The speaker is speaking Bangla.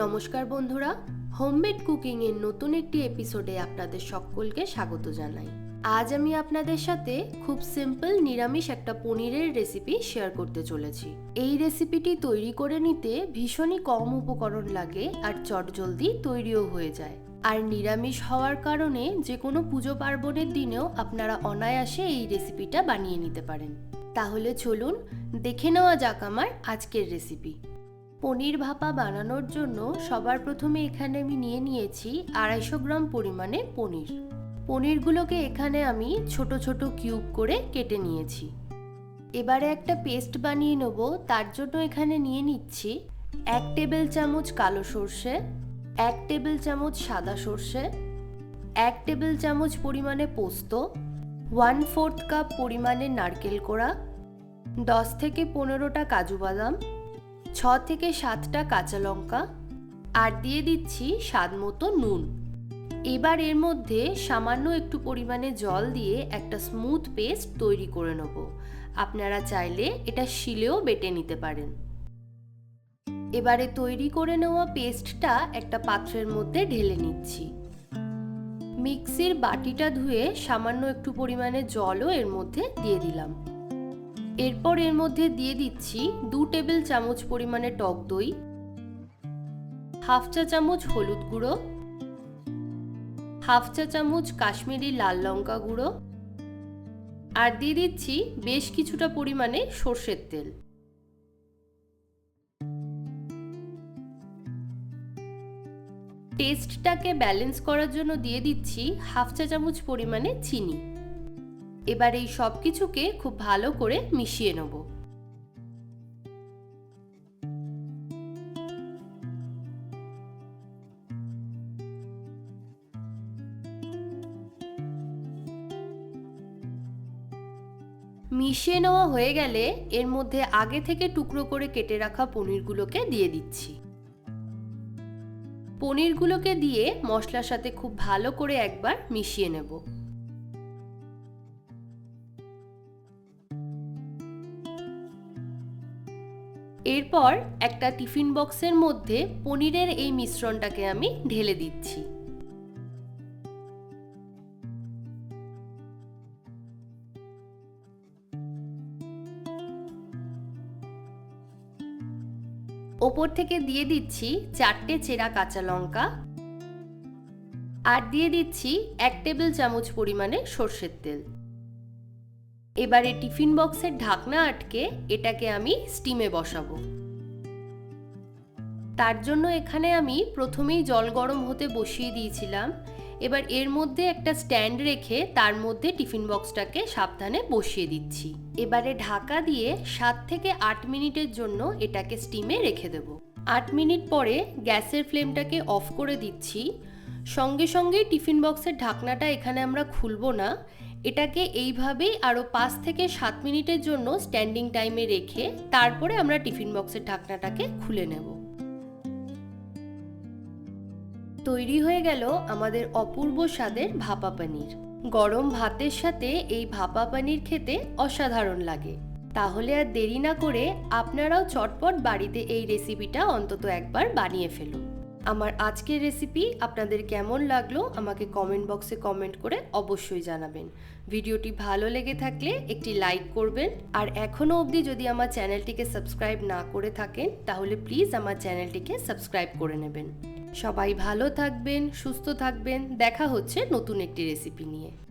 নমস্কার বন্ধুরা হোমমেড কুকিংয়ের নতুন একটি এপিসোডে আপনাদের সকলকে স্বাগত জানাই। আজ আমি আপনাদের সাথে খুব সিম্পল নিরামিষ একটা পনিরের রেসিপি শেয়ার করতে চলেছি। এই রেসিপিটি তৈরি করে নিতে ভীষণই কম উপকরণ লাগে আর চটজলদি তৈরিও হয়ে যায়। আর নিরামিষ হওয়ার কারণে যে কোনো পুজো পার্বণের দিনেও আপনারা অনায়াসে এই রেসিপিটা বানিয়ে নিতে পারেন। তাহলে চলুন, দেখে নেওয়া যাক আমার আজকের রেসিপি পনির ভাপা বানানোর জন্য সবার প্রথমে এখানে আমি নিয়ে নিয়েছি আড়াইশো গ্রাম পরিমাণে পনির। পনিরগুলোকে এখানে আমি ছোট ছোট কিউব করে কেটে নিয়েছি। এবারে একটা পেস্ট বানিয়ে নেব, তার জন্য এখানে নিয়ে নিচ্ছি এক টেবিল চামচ কালো সর্ষে, এক টেবিল চামচ সাদা সর্ষে, এক টেবিল চামচ পরিমাণে পোস্ত ওয়ান ফোর্থ কাপ পরিমাণে নারকেল কোড়া, দশ থেকে পনেরোটা কাজু বাদাম ছ থেকে সাতটা কাঁচা লঙ্কা আর দিয়ে দিচ্ছি স্বাদ মতো নুন। এবার এর মধ্যে সামান্য একটু পরিমাণে জল দিয়ে একটা স্মুথ পেস্ট তৈরি করে নেব। আপনারা চাইলে এটা শিলেও বেটে নিতে পারেন। এবারে তৈরি করে নেওয়া পেস্টটা একটা পাত্রের মধ্যে ঢেলে নিচ্ছি। মিক্সির বাটিটা ধুয়ে সামান্য একটু পরিমাণে জলও এর মধ্যে দিয়ে দিলাম। এরপর এর মধ্যে দিয়ে দিচ্ছি দু টেবিল চামচ পরিমাণে টক দই, হাফ চা চামচ হলুদ গুঁড়ো, হাফ চা চামচ কাশ্মীরি লাল লঙ্কা গুঁড়ো আর দিয়ে দিচ্ছি বেশ কিছুটা পরিমাণে সর্ষের তেল। টেস্টটাকে ব্যালেন্স করার জন্য দিয়ে দিচ্ছি হাফ চা চামচ পরিমাণে চিনি। এবার এই সব কিছুকে খুব ভালো করে মিশিয়ে নেব। মিশিয়ে নেওয়া হয়ে গেলে এর মধ্যে আগে থেকে টুকরো করে কেটে রাখা পনিরগুলোকে দিয়ে দিচ্ছি। পনিরগুলোকে দিয়ে মশলার সাথে খুব ভালো করে একবার মিশিয়ে নেব। এরপর একটা টিফিন বক্সের মধ্যে পনিরের এই মিশ্রণটাকে আমি ঢেলে দিচ্ছি। ওপর থেকে দিয়ে দিচ্ছি চারটে চেরা কাঁচা লঙ্কা আর দিয়ে দিচ্ছি এক টেবিল চামচ পরিমাণে সর্ষের তেল। এবারে টিফিন বক্সের ঢাকনা আটকে এটাকে আমি স্টিমে বসাবো। তার জন্য এখানে আমি প্রথমেই জল গরম হতে বসিয়ে দিয়েছিলাম। এবার এর মধ্যে একটা স্ট্যান্ড রেখে তার মধ্যে টিফিন বক্সটাকে সাবধানে বসিয়ে দিচ্ছি। এবারে ঢাকা দিয়ে সাত থেকে আট মিনিটের জন্য এটাকে স্টিমে রেখে দেব। আট মিনিট পরে গ্যাসের ফ্লেমটাকে অফ করে দিচ্ছি। সঙ্গে সঙ্গে টিফিন বক্সের ঢাকনাটা এখানে আমরা খুলবো না। এটাকে এইভাবেই আরও পাঁচ থেকে সাত মিনিটের জন্য স্ট্যান্ডিং টাইমে রেখে তারপরে আমরা টিফিন বক্সের ঢাকনাটাকে খুলে নেব। তৈরি হয়ে গেল আমাদের অপূর্ব স্বাদের ভাপা পানির। গরম ভাতের সাথে এই ভাপা পানির খেতে অসাধারণ লাগে। তাহলে আর দেরি না করে আপনারাও চটপট বাড়িতে এই রেসিপিটা অন্তত একবার বানিয়ে ফেলুন। আমার আজকের রেসিপি আপনাদের কেমন লাগল আমাকে কমেন্ট বক্সে কমেন্ট করে অবশ্যই জানাবেন। ভিডিওটি ভালো লেগে থাকলে একটি লাইক করবেন। আর এখনও অবধি যদি আমার চ্যানেলটিকে সাবস্ক্রাইব না করে থাকেন, তাহলে প্লিজ আমার চ্যানেলটিকে সাবস্ক্রাইব করে নেবেন। সবাই ভালো থাকবেন, সুস্থ থাকবেন। দেখা হচ্ছে নতুন একটি রেসিপি নিয়ে।